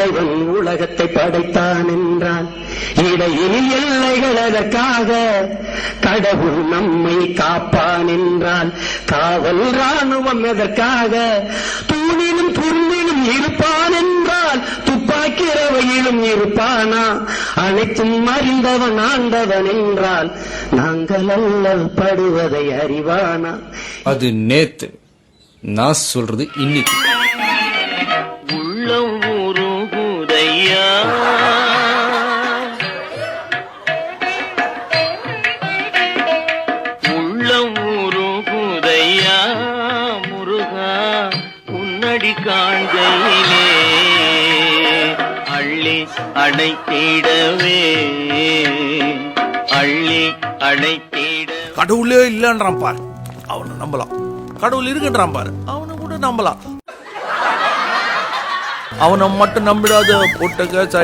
இறைவன் உலகத்தை படைத்தான் என்றான். இடையில் எல்லைகள் அதற்காக கடவுள் நம்மை காப்பான் என்றால் காவல் ராணுவம் எதற்காக தூணிலும் துரும்பிலும் இருப்பான் என்றால் துப்பாக்கி ரவையிலும் இருப்பானா? அனைத்தும் அறிந்தவன் ஆண்டவன் என்றால் நாங்கள் அல்ல படுவதை அறிவானா? அது நேத்து நான் சொல்றது இன்னைக்கு. உள்ளம் அடி காண்கையிலே அள்ளி அடைத்திடவே அள்ளி அடைத்திட கடவுளே இல்லைன்றான் பாரு. அவனை நம்பலாம். கடவுள் இருக்குன்றான் பாரு. அவனை கூட நம்பலாம். அவனை மட்டும் நம்பிடாத போட்ட கேட்ச்